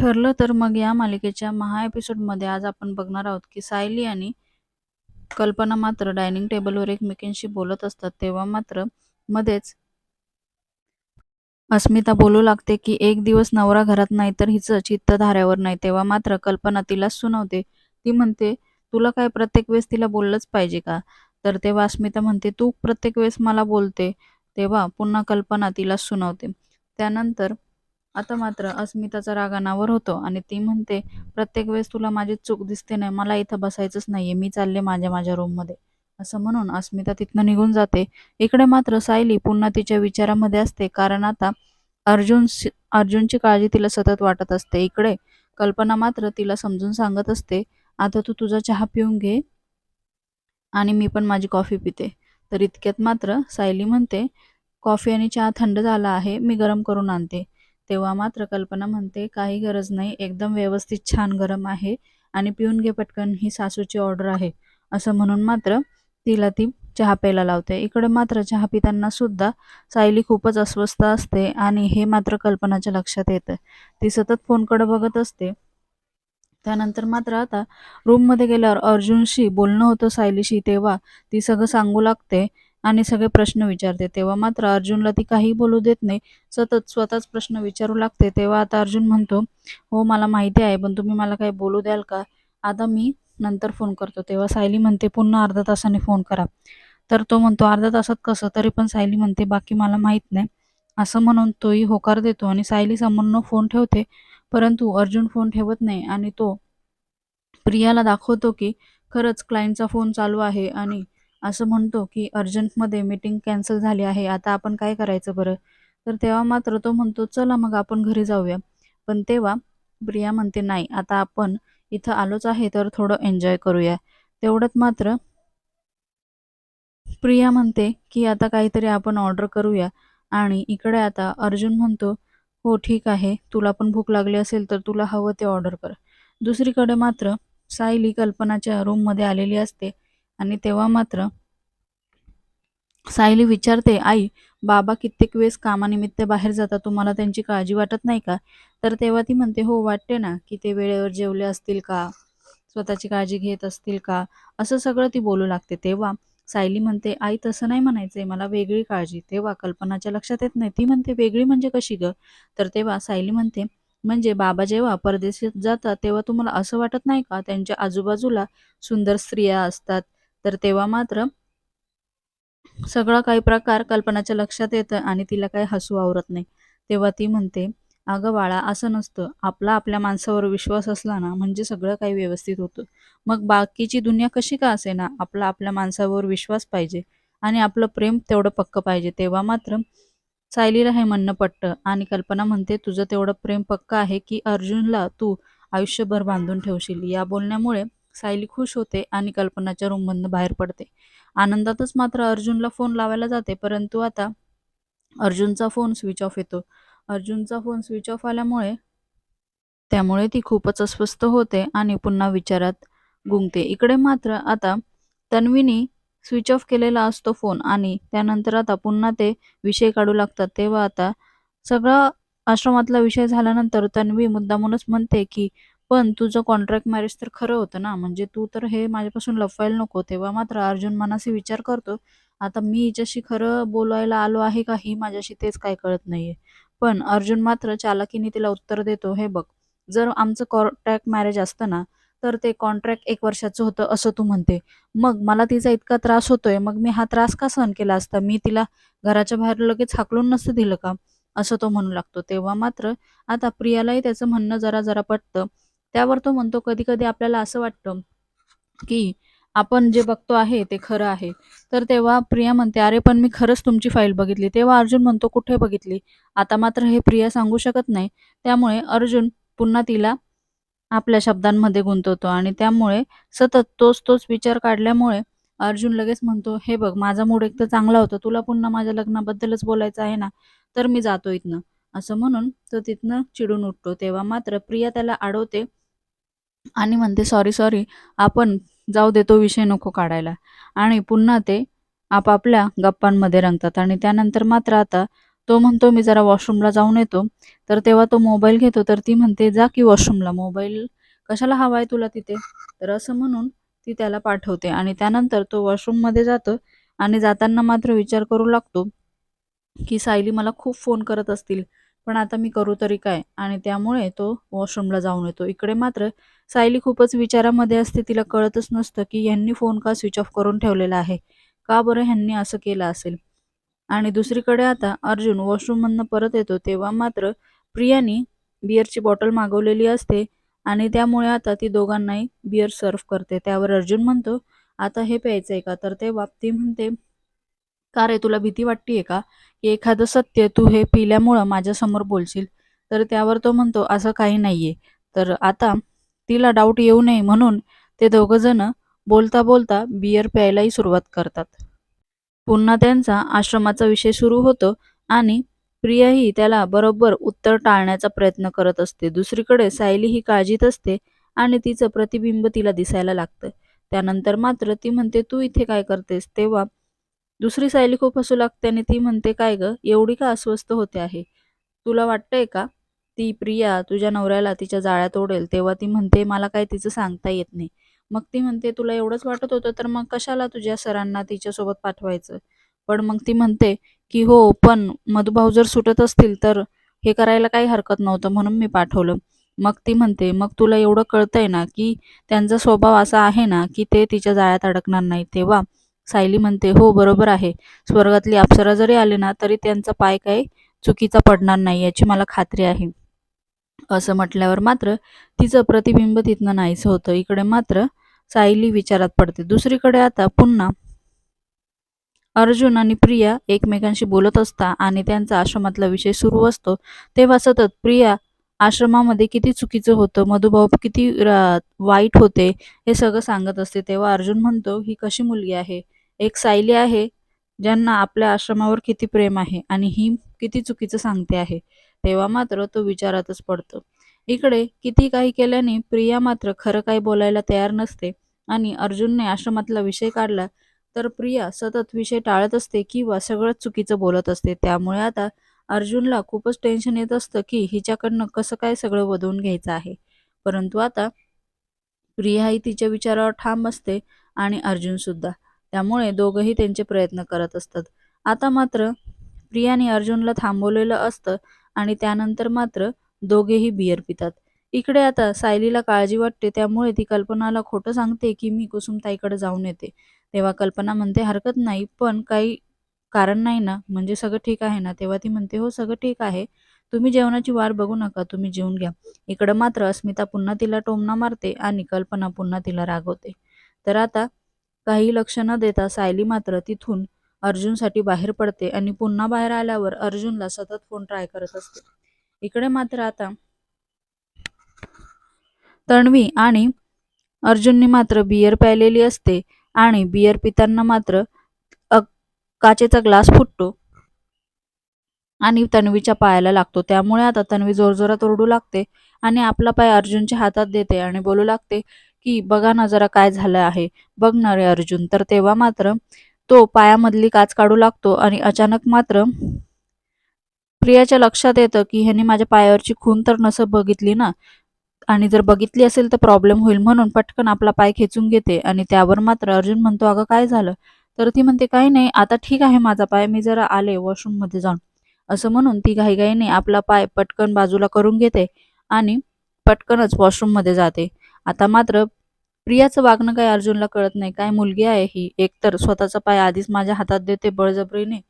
ठरलं तर मग या मालिकेच्या महा एपिसोडमध्ये आज आपण बघणार आहोत की सायली आणि कल्पना मात्र डायनिंग टेबलवर एकमेकींशी बोलत असतात. तेव्हा मात्र मध्येच अस्मिता बोलू लागते की एक दिवस नवरा घरात नाही तर हिचं चित्त धाऱ्यावर नाही. तेव्हा मात्र कल्पना तिला सुनावते. ती म्हणते तुला काय प्रत्येक वेळेस तिला बोललंच पाहिजे का? तर तेव्हा अस्मिता म्हणते तू प्रत्येक वेळेस मला बोलते. तेव्हा पुन्हा कल्पना तिला सुनावते. त्यानंतर आता मात्र अस्मिताचा राग अनावर होतो आणि ती म्हणते प्रत्येक वेळेस तुला माझी चूक दिसते नाही मला इथं बसायचंच नाहीये मी चालले माझ्या माझ्या रूममध्ये असं म्हणून अस्मिता तिथनं निघून जाते. इकडे मात्र सायली पुन्हा तिच्या विचारामध्ये असते कारण आता अर्जुन अर्जुनची काळजी तिला सतत वाटत असते. इकडे कल्पना मात्र तिला समजून सांगत असते आता तू तुझा चहा पिऊन घे आणि मी पण माझी कॉफी पिते. तर इतक्यात मात्र सायली म्हणते कॉफी आणि चहा थंड झाला आहे मी गरम करून आणते. तेव्हा मात्र कल्पना म्हणते काही गरज नाही एकदम व्यवस्थित छान गरम आहे आणि पिऊन घे पटकन ही सासूची ऑर्डर आहे. असं म्हणून मात्र तिला ती चहा प्यायला लावते. इकडे मात्र चहा पिताना सुद्धा सायली खूपच अस्वस्थ असते आणि हे मात्र कल्पनाच्या लक्षात येतं. ती सतत फोनकडे बघत असते. त्यानंतर मात्र आता रूममध्ये गेल्यावर अर्जुनशी बोलणं होतं सायलीशी तेव्हा ती सगळं सांगू लागते. आणि सगळे प्रश्न विचारते. तेव्हा मात्र अर्जुनला ती काही बोलू देत नाही. सतत स्वतःच प्रश्न विचारू लागते. तेव्हा आता अर्जुन म्हणतो हो मला माहिती आहे पण तुम्ही मला काही बोलू द्याल का? आता मी नंतर फोन करतो. तेव्हा सायली म्हणते पुन्हा अर्धा तासाने फोन करा. तर तो म्हणतो अर्धा तासात कसं? तरी पण सायली म्हणते बाकी मला माहीत नाही. असं म्हणून तोही होकार देतो आणि सायली समोरनं फोन ठेवते. परंतु अर्जुन फोन ठेवत नाही आणि तो प्रियाला दाखवतो की खरंच क्लायंटचा फोन चालू आहे आणि असं म्हणतो की अर्जंटमध्ये मीटिंग कॅन्सल झाली आहे आता आपण काय करायचं बरं? तर तेव्हा मात्र तो म्हणतो चला मग आपण घरी जाऊया. पण तेव्हा प्रिया म्हणते नाही आता आपण इथं आलोच आहे तर थोडं एन्जॉय करूया. तेवढ्यात मात्र प्रिया म्हणते की आता काहीतरी आपण ऑर्डर करूया. आणि इकडे आता अर्जुन म्हणतो हो ठीक आहे तुला पण भूक लागली असेल तर तुला हवं ते ऑर्डर कर. दुसरीकडे मात्र सायली कल्पनाच्या रूममध्ये आलेली असते आणि तेव्हा मात्र सायली विचारते आई बाबा कित्येक वेळेस कामानिमित्त बाहेर जातात तुम्हाला त्यांची काळजी वाटत नाही का? तर तेव्हा ती म्हणते हो वाटते ना की ते वेळेवर जेवले असतील का? स्वतःची काळजी घेत असतील का? असं सगळं ती बोलू लागते. तेव्हा सायली म्हणते आई तसं नाही म्हणायचंय मला वेगळी काळजी. तेव्हा कल्पनाच्या लक्षात येत नाही. ती म्हणते वेगळी म्हणजे कशी ग? तर तेव्हा सायली म्हणते म्हणजे बाबा जेव्हा परदेशात जातात तेव्हा तुम्हाला असं वाटत नाही का? त्यांच्या आजूबाजूला सुंदर स्त्रिया असतात तर तेव्हा मात्र सगळं काही प्रकार कल्पनाच्या लक्षात येतं आणि तिला काही हसू आवरत नाही. तेव्हा ती म्हणते अगं बाळा असं नसतं. आपला आपल्या माणसावर विश्वास असला ना म्हणजे सगळं काही व्यवस्थित होतं. मग बाकीची दुनिया कशी का असे ना? आपला आपल्या माणसावर विश्वास पाहिजे आणि आपलं प्रेम तेवढं पक्क पाहिजे. तेव्हा मात्र सायलीला हे म्हणणं पटतं आणि कल्पना म्हणते तुझं तेवढं प्रेम पक्क आहे की अर्जुनला तू आयुष्यभर बांधून ठेवशील. या बोलण्यामुळे सायली खुश होते आणि कल्पनाच्या रूममधनं बाहेर पडते. आनंदातच मात्र अर्जुनला फोन लावायला जाते परंतु आता अर्जुनचा फोन स्विच ऑफ येतो. अर्जुनचा फोन स्विच ऑफ आल्यामुळे त्यामुळे ती खूपच अस्वस्थ होते आणि पुन्हा विचारात गुंगते. इकडे मात्र आता तन्वीनी स्विच ऑफ केलेला असतो फोन आणि त्यानंतर आता पुन्हा ते विषय काढू लागतात. तेव्हा आता सगळा आश्रमातला विषय झाल्यानंतर तन्वी मुद्दामूनच म्हणते की पण तुझं कॉन्ट्रॅक्ट मॅरेज तर खरं होतं ना. म्हणजे तू तर हे माझ्यापासून लपवायला नको. तेव्हा मात्र अर्जुन मनाशी विचार करतो आता मी हिच्याशी खरं बोलायला आलो आहे का ही माझ्याशी तेच काय कळत नाहीये. पण अर्जुन मात्र चालाकीने तिला उत्तर देतो हे बघ जर आमचं कॉन्ट्रॅक्ट मॅरेज असतं ना तर ते कॉन्ट्रॅक्ट एक वर्षाचं होतं असं तू म्हणते. मग मला तिचा इतका त्रास होतोय मग मी हा त्रास का सहन केला असता? मी तिला घराच्या बाहेर लगेच हाकलून नसतं दिलं का? असं तो म्हणू लागतो. तेव्हा मात्र आता प्रियालाही त्याचं म्हणणं जरा जरा पटतं. त्यावर तो म्हणतो कधी कधी आपल्याला असं वाटतं की आपण जे बघतो आहे ते खरं आहे. तर तेव्हा प्रिया म्हणते अरे पण मी खरंच तुमची फाईल बघितली. तेव्हा अर्जुन म्हणतो कुठे बघितली? आता मात्र हे प्रिया सांगू शकत नाही. त्यामुळे अर्जुन पुन्हा तिला आपल्या शब्दांमध्ये गुंतवतो आणि त्यामुळे सतत तोच तोच विचार काढल्यामुळे अर्जुन लगेच म्हणतो हे बघ माझा मूड एक तर चांगला होता. तुला पुन्हा माझ्या लग्नाबद्दलच बोलायचं आहे ना तर मी जातो इथनं. असं म्हणून तो तिथनं चिडून उठतो. तेव्हा मात्र प्रिया त्याला अडवते आणि म्हणते सॉरी सॉरी आपण जाऊ दे तो विषय नको काढायला. आणि पुन्हा ते आपापल्या गप्पांमध्ये रंगतात. आणि त्यानंतर मात्र आता तो म्हणतो मी जरा वॉशरूमला जाऊन येतो. तर तेव्हा तो मोबाईल घेतो तर ती म्हणते जा की वॉशरूमला मोबाईल कशाला हवा आहे तुला तिथे? तर असं म्हणून ती त्याला पाठवते. आणि त्यानंतर तो वॉशरूममध्ये जातो आणि जाताना मात्र विचार करू लागतो की सायली मला खूप फोन करत असतील. पण आता मी करू तरी काय? आणि त्यामुळे तो वॉशरूमला जाऊन येतो. इकडे मात्र सायली खूपच विचारामध्ये असते. तिला कळतच नसतं की यांनी फोन का स्विच ऑफ करून ठेवलेला आहे? का बरं ह्यांनी असं केलं असेल? आणि दुसरीकडे आता अर्जुन वॉशरूममधनं परत येतो. तेव्हा मात्र प्रियानी बिअरची बॉटल मागवलेली असते आणि त्यामुळे आता ती दोघांनाही बिअर सर्व करते. त्यावर अर्जुन म्हणतो आता हे प्यायचं आहे का? तर ते ती म्हणते का रे तुला भीती वाटतीये का? की एखादं सत्य तू हे पिल्यामुळं माझ्यासमोर बोलशील. तर त्यावर तो म्हणतो असं काही नाहीये. तर आता तिला डाऊट येऊ नये म्हणून ते दोघं जण बोलता बोलता बियर प्यायलाही सुरुवात करतात. पुन्हा त्यांचा आश्रमाचा विषय सुरू होतो आणि प्रियाही त्याला बरोबर उत्तर टाळण्याचा प्रयत्न करत असते. दुसरीकडे सायली ही काळजीत असते आणि तिचं प्रतिबिंब तिला दिसायला लागतं. त्यानंतर मात्र ती म्हणते तू इथे काय करतेस? तेव्हा दुसरी सायली खूप हसू लागते आणि ती म्हणते काय ग एवढी का अस्वस्थ होते आहे? तुला वाटतंय का? ती प्रिया तुझ्या नवऱ्याला तिच्या जाळ्यात ओढेल. तेव्हा ती म्हणते मला काय तिचं सांगता येत नाही. मग ती म्हणते तुला एवढंच वाटत होतं तर मग कशाला तुझ्या सरांना तिच्यासोबत पाठवायचं? पण मग ती म्हणते की हो पण मधुभाऊ जर सुटत असतील तर हे करायला काही हरकत नव्हतं म्हणून मी पाठवलं. मग ती म्हणते मग तुला एवढं कळतंय ना की त्यांचा स्वभाव असा आहे ना की ते तिच्या जाळ्यात अडकणार नाही तेव्हा सायली म्हणते हो बरोबर आहे. स्वर्गातली अप्सरा जरी आले ना तरी त्यांचा पाय काही चुकीचा पडणार नाही याची मला खात्री आहे. असं म्हटल्यावर मात्र तिचं प्रतिबिंब तिथनं नाहीच होतं. इकडे मात्र सायली विचारात पडते. दुसरीकडे आता पुन्हा अर्जुन आणि प्रिया एकमेकांशी बोलत असता आणि त्यांचा आश्रमातला विषय सुरू असतो तेव्हा सतत प्रिया आश्रमामध्ये किती चुकीचं होतं मधुभाव किती वाईट होते हे सगळं सांगत असते. तेव्हा अर्जुन म्हणतो ही कशी मुलगी आहे? एक सायली आहे ज्यांना आपल्या आश्रमावर किती प्रेम आहे आणि ही किती चुकीचं सांगते आहे. तेव्हा मात्र तो विचारातच पडतो. इकडे किती काही केल्याने प्रिया मात्र खरं काही बोलायला तयार नसते आणि अर्जुनने आश्रमातला विषय काढला तर प्रिया सतत विषय टाळत असते किंवा सगळंच चुकीचं बोलत असते. त्यामुळे आता अर्जुनला खूपच टेन्शन येत असतं की हिच्याकडनं कसं काय सगळं वधवून घ्यायचं आहे. परंतु आता प्रिया ही तिच्या विचारावर ठाम असते आणि अर्जुन सुद्धा. त्यामुळे दोघंही त्यांचे प्रयत्न करत असतात. आता मात्र प्रियाने अर्जुनला थांबवलेलं असतं आणि त्यानंतर मात्र दोघेही बियर पितात. इकडे आता सायलीला काळजी वाटते त्यामुळे ती कल्पनाला खोटं सांगते की मी कुसुमताईकडे जाऊन येते. तेव्हा कल्पना म्हणते हरकत नाही पण काही कारण नाही ना? म्हणजे सगळं ठीक आहे ना? तेव्हा ती म्हणते हो सगळं ठीक आहे. तुम्ही जेवणाची वार बघू नका. तुम्ही जेवून घ्या. इकडं मात्र अस्मिता पुन्हा तिला टोमना मारते आणि कल्पना पुन्हा तिला रागवते. तर आता काही लक्ष न देता सायली मात्र तिथून अर्जुनसाठी बाहेर पडते आणि पुन्हा बाहेर आल्यावर अर्जुनला सतत फोन ट्राय करत असते. इकडे मात्र आता तणवी आणि अर्जुनने मात्र बियर प्यायलेली असते आणि बियर पिताना मात्र काचेचा ग्लास फुटतो. आणि तन्वीच्या पायाला लागतो. त्यामुळे आता तन्वी जोरजोरात ओरडू लागते आणि आपला पाय अर्जुनच्या हातात देते आणि बोलू लागते की बघा ना जरा काय झालं आहे. बघ ना रे अर्जुन. तर तेव्हा मात्र तो पायामधली काच काढू लागतो आणि अचानक मात्र प्रियाच्या लक्षात येतं की ह्याने माझ्या पायावरची खून तर नसं बघितली ना. आणि जर बघितली असेल तर प्रॉब्लेम होईल म्हणून पटकन आपला पाय खेचून घेते. आणि त्यावर मात्र अर्जुन म्हणतो अगं काय झालं? तर ती म्हणते काही नाही आता ठीक आहे माझा पाय मी जरा आले वॉशरूममध्ये जाऊन. असं म्हणून ती घाईघाईने आपला पाय पटकन बाजूला करून घेते आणि पटकनच वॉशरूममध्ये जाते. आता मात्र प्रियाचं वागणं काही अर्जुनला कळत नाही. काय मुलगी आहे ही? एकतर स्वतःचा पाय आधीच माझ्या हातात देते बळजबरीने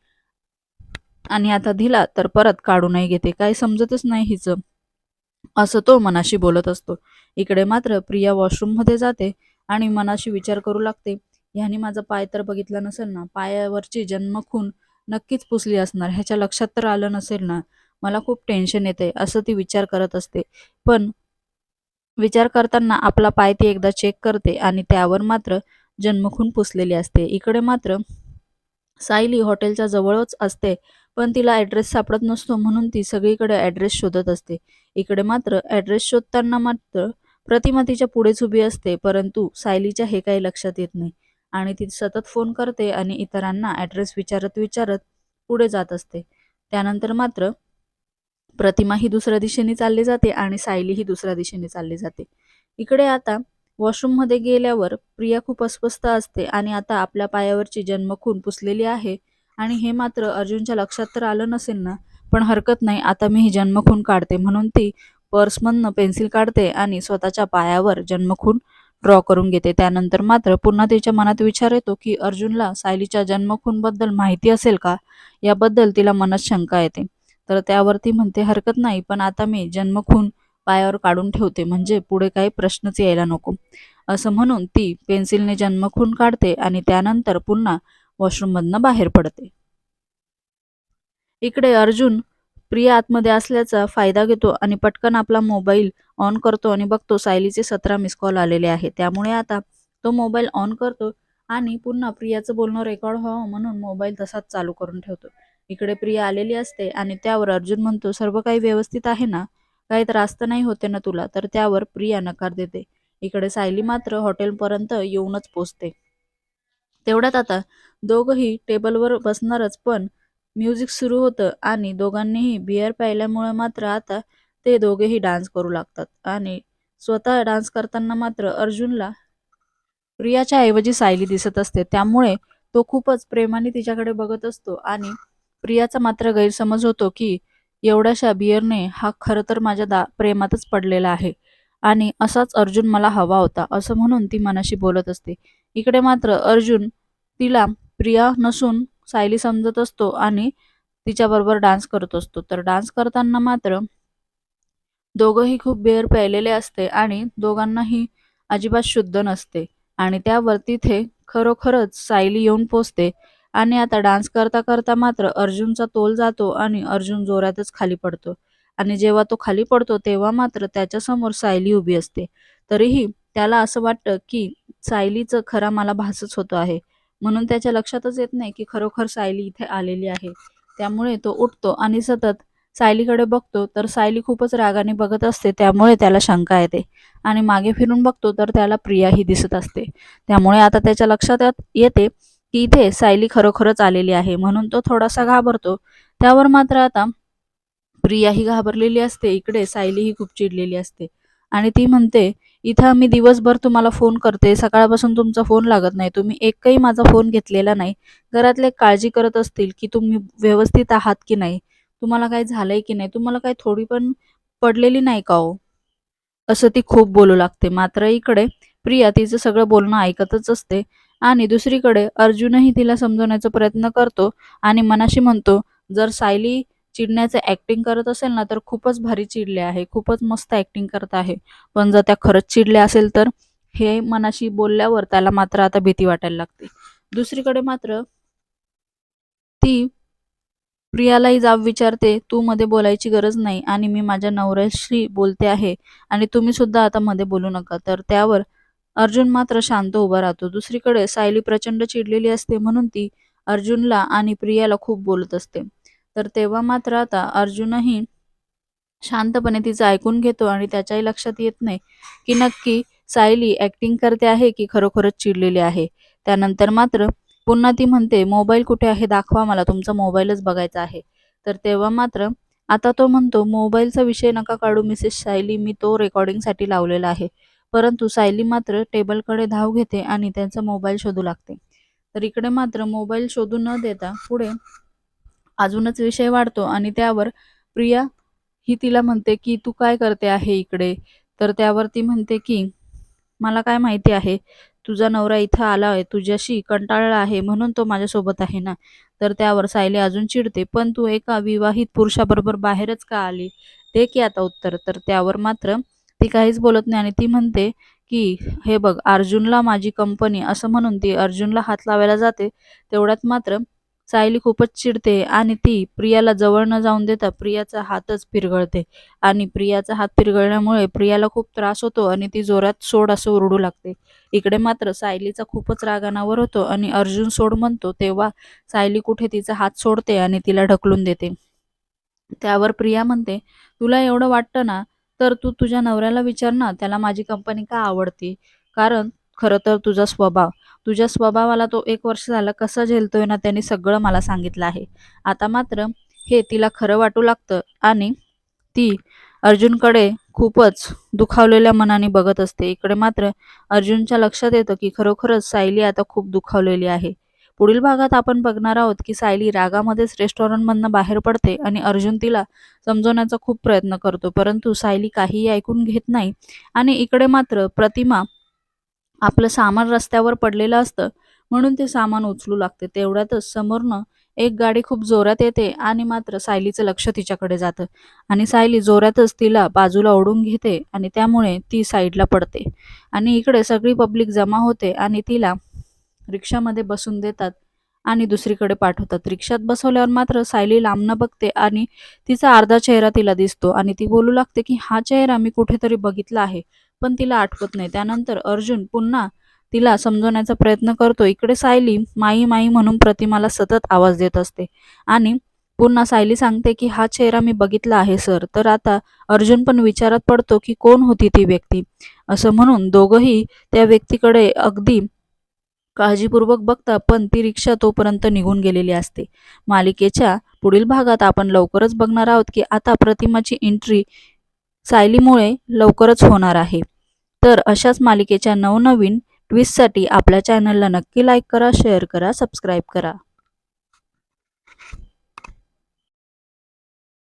आणि आता दिला तर परत काढूनही घेते. काय समजतच नाही हिचं. असं तो मनाशी बोलत असतो. इकडे मात्र प्रिया वॉशरूममध्ये जाते आणि मनाशी विचार करू लागते. ह्याने माझा पाय तर बघितला नसेल ना पायावरची जन्मखून नक्कीच पुसली असणार ह्याच्या लक्षात तर आलं नसेल ना. मला खूप टेन्शन येते असं ती विचार करत असते. पण विचार करताना आपला पाय ती एकदा चेक करते आणि त्यावर मात्र जन्मखून पुसलेली असते. इकडे मात्र सायली हॉटेलच्या जवळच असते पण तिला ॲड्रेस सापडत नसतो म्हणून ती सगळीकडे ॲड्रेस शोधत असते. इकडे मात्र ॲड्रेस शोधताना मात्र प्रतिमा तिच्या पुढेच उभी असते परंतु सायलीच्या हे काही लक्षात येत नाही. आणि ती सतत फोन करते आणि इतरांना ॲड्रेस विचारत विचारत पुढे जात असते. त्यानंतर मात्र प्रतिमा ही दुसऱ्या दिशेने चालली जाते आणि सायली ही दुसऱ्या दिशेने चालली जाते. इकडे आता वॉशरूममध्ये गेल्यावर प्रिया खूप अस्वस्थ असते आणि आता आपल्या पायावरची जन्मखून पुसलेली आहे आणि हे मात्र अर्जुनच्या लक्षात तर आलं नसेल ना पण हरकत नाही आता मी ही जन्मखून काढते म्हणून ती पर्समधनं पेन्सिल काढते आणि स्वतःच्या पायावर जन्मखून ड्रॉ करून घेते. त्यानंतर मात्र पुन्हा तिच्या मनात विचार येतो की अर्जुनला सायलीच्या जन्मखूनबद्दल माहिती असेल का? याबद्दल तिला मनात शंका येते. तर त्यावरती म्हणते हरकत नाही पण आता मी जन्मखून पायावर काढून ठेवते. म्हणजे पुढे काही प्रश्नच यायला नको. असं म्हणून ती पेन्सिलने जन्मखून काढते आणि त्यानंतर पुन्हा वॉशरूममधनं बाहेर पडते. इकडे अर्जुन प्रिया आतमध्ये असल्याचा फायदा घेतो आणि पटकन आपला मोबाईल ऑन करतो आणि बघतो. सायलीचे सतरा मिस कॉल आलेले आहे त्यामुळे आता तो मोबाईल ऑन करतो आणि पुन्हा प्रियाचं बोलणं रेकॉर्ड व्हावं म्हणून मोबाईल तसाच चालू करून ठेवतो. इकडे प्रिया आलेली असते आणि त्यावर अर्जुन म्हणतो सर्व काही व्यवस्थित आहे ना? काही त्रास तर नाही होते ना तुला तर त्यावर प्रिया नकार देते. इकडे सायली मात्र हॉटेलपर्यंत येऊनच पोचते. तेवढ्यात आता दोघंही टेबलवर बसणारच पण म्युझिक सुरू होतं आणि दोघांनीही बिअर प्यायल्यामुळे मात्र आता ते दोघेही डान्स करू लागतात. आणि स्वतः डान्स करताना मात्र अर्जुनला प्रियाच्या ऐवजी सायली दिसत असते. त्यामुळे तो खूपच प्रेमाने तिच्याकडे बघत असतो आणि प्रियाचा मात्र गैरसमज होतो की एवढ्याशा बियरने हा खरं तर माझ्या दा प्रेमातच पडलेला आहे आणि असाच अर्जुन मला हवा होता असं म्हणून ती मनाशी बोलत असते. इकडे मात्र अर्जुन तिला प्रिया नसून सायली समजत असतो आणि तिच्याबरोबर डान्स करत असतो. तर डान्स करताना मात्र दोघंही खूप बेअर प्यायलेले असते आणि दोघांनाही अजिबात शुद्ध नसते. आणि त्यावर तिथे खरोखरच सायली येऊन पोचते आणि आता डान्स करता करता मात्र अर्जुनचा तोल जातो आणि अर्जुन जोरातच खाली पडतो. आणि जेव्हा तो खाली पडतो तेव्हा मात्र त्याच्यासमोर सायली उभी असते. तरीही त्याला असं वाटतं की सायलीचं खरा मला भासच होतो आहे. म्हणून त्याच्या लक्षातच येत नाही की खरोखर सायली इथे आलेली आहे. त्यामुळे तो उठतो आणि सतत सायलीकडे बघतो तर सायली खूपच रागाने बघत असते त्यामुळे त्याला शंका येते. आणि मागे फिरून बघतो तर त्याला प्रियाही दिसत असते. त्यामुळे आता त्याच्या लक्षात येते की इथे सायली खरोखरच आलेली आहे म्हणून तो थोडासा घाबरतो. त्यावर मात्र आता प्रिया ही घाबरलेली असते इकडे सायली ही खूप चिडलेली असते. आणि ती म्हणते इथं मी दिवसभर तुम्हाला फोन करते. सकाळपासून तुमचा फोन लागत नाही. तुम्ही एकही माझा फोन घेतलेला नाही. घरातले काळजी करत असतील की तुम्ही व्यवस्थित आहात की नाही? तुम्हाला काय झालंय की नाही? तुम्हाला काय थोडी पण पडलेली नाही का हो? असं ती खूप बोलू लागते. मात्र इकडे प्रिया तिचं सगळं बोलणं ऐकतच असते. आणि दुसरीकडे अर्जुनही तिला समजवण्याचा प्रयत्न करतो आणि मनाशी म्हणतो जर सायली चिडण्याचं ऍक्टिंग करत असेल ना तर खूपच भारी चिडले आहे. खूपच मस्त ऍक्टिंग करत आहे. पण जर त्या खरंच चिडल्या असेल तर हे मनाशी बोलल्यावर त्याला मात्र आता भीती वाटायला लागते. दुसरीकडे मात्र ती प्रियालाही जाब विचारते तू मध्ये बोलायची गरज नाही आणि मी माझ्या नवऱ्याशी बोलते आहे आणि तुम्ही सुद्धा आता मध्ये बोलू नका. तर त्यावर अर्जुन मात्र शांत उभा राहतो. दुसरीकडे सायली प्रचंड चिडलेली असते म्हणून ती अर्जुनला आणि प्रियाला खूप बोलत असते. तर तेव्हा मात्र आता अर्जुनही शांतपणे तिचं ऐकून घेतो आणि त्याच्याही लक्षात येत नाही की नक्की सायली ऍक्टिंग करते आहे की खरोखरच चिडलेली आहे. त्यानंतर मात्र पुन्हा ती म्हणते मोबाईल कुठे आहे? दाखवा मला तुमचा मोबाईलच बघायचा आहे. तर तेव्हा मात्र आता तो म्हणतो मोबाईलचा विषय नका काढू मिसेस सायली मी तो रेकॉर्डिंगसाठी लावलेला आहे. परंतु सायली मात्र टेबलकडे धाव घेते आणि त्यांचा मोबाईल शोधू लागते. तर इकडे मात्र मोबाईल शोधू न देता पुढे अजूनच विषय वाढतो आणि त्यावर प्रिया ही तिला म्हणते की तू काय करते आहे इकडे? तर त्यावर ती म्हणते की मला काय माहिती आहे तुझा नवरा इथं आला आहे तुझ्याशी कंटाळला आहे म्हणून तो माझ्यासोबत आहे ना? तर त्यावर सायली अजून चिडते पण तू एका विवाहित पुरुषाबरोबर बाहेरच का आली? ते की आता उत्तर. तर त्यावर मात्र ती काहीच बोलत नाही आणि ती म्हणते की हे बघ अर्जुनला माझी कंपनी असं म्हणून ती अर्जुनला हात लावायला जाते तेवढ्यात मात्र सायली खूपच चिडते आणि ती प्रियाला जवळ न जाऊन देता प्रियाचा हातच पिरगळते. आणि प्रियाचा हात पिरगळण्यामुळे प्रियाला खूप त्रास होतो आणि ती जोरात सोड असं ओरडू लागते. इकडे मात्र सायलीचा खूपच रागानावर होतो आणि अर्जुन सोड म्हणतो तेव्हा सायली कुठे तिचा हात सोडते आणि तिला ढकलून देते. त्यावर प्रिया म्हणते तुला एवढं वाटतं ना? तर तू तुझ्या नवऱ्याला विचार ना त्याला माझी कंपनी का आवडते? कारण खरं तर तुझा स्वभाव. तुझ्या स्वभावाला तो एक वर्ष झाला कसा झेलतोय ना त्याने सगळं मला सांगितलं आहे. आता मात्र हे तिला खरं वाटू लागतं आणि ती अर्जुनकडे खूपच दुखावलेल्या मनाने बघत असते. इकडे मात्र अर्जुनच्या लक्षात येतं की खरोखरच सायली आता खूप दुखावलेली आहे. पुढील भागात आपण बघणार आहोत की सायली रागामध्येच रेस्टॉरंटमधनं बाहेर पडते आणि अर्जुन तिला समजवण्याचा खूप प्रयत्न करतो. परंतु सायली काहीही ऐकून घेत नाही आणि इकडे मात्र प्रतिमा आपलं सामान रस्त्यावर पडलेलं असतं म्हणून ते सामान उचलू लागते. तेवढ्यातच समोरनं एक गाडी खूप जोरात येते आणि मात्र सायलीचं लक्ष तिच्याकडे जातं आणि सायली जोरातच तिला बाजूला ओढून घेते आणि त्यामुळे ती साईडला पडते आणि इकडे सगळी पब्लिक जमा होते आणि तिला रिक्षामध्ये बसून देतात आणि दुसरीकडे पाठवतात. रिक्षात बसवल्यावर मात्र सायली लांबनं बघते आणि तिचा अर्धा चेहरा तिला दिसतो आणि ती बोलू लागते की हा चेहरा मी कुठेतरी बघितला आहे. पण तिला आठवत नाही. त्यानंतर अर्जुन पुन्हा तिला समजवण्याचा प्रयत्न करतो. इकडे सायली माई माई म्हणून प्रतिमाला सतत आवाज देत असते. आणि पुन्हा सायली सांगते की हा चेहरा मी बघितला आहे सर. तर आता अर्जुन पण विचारात पडतो की कोण होती ती व्यक्ती? असं म्हणून दोघंही त्या व्यक्तीकडे अगदी काळजीपूर्वक बघता पण ती रिक्षा तोपर्यंत निघून गेलेली असते. मालिकेच्या पुढील भागात आपण लवकरच बघणार आहोत की आता प्रतिमाची एंट्री सायलीमुळे लवकरच होणार आहे. तर अशाच मालिकेच्या नवनवीन ट्विस्टसाठी आपल्या चॅनलला नक्की लाईक करा शेअर करा सबस्क्राईब करा.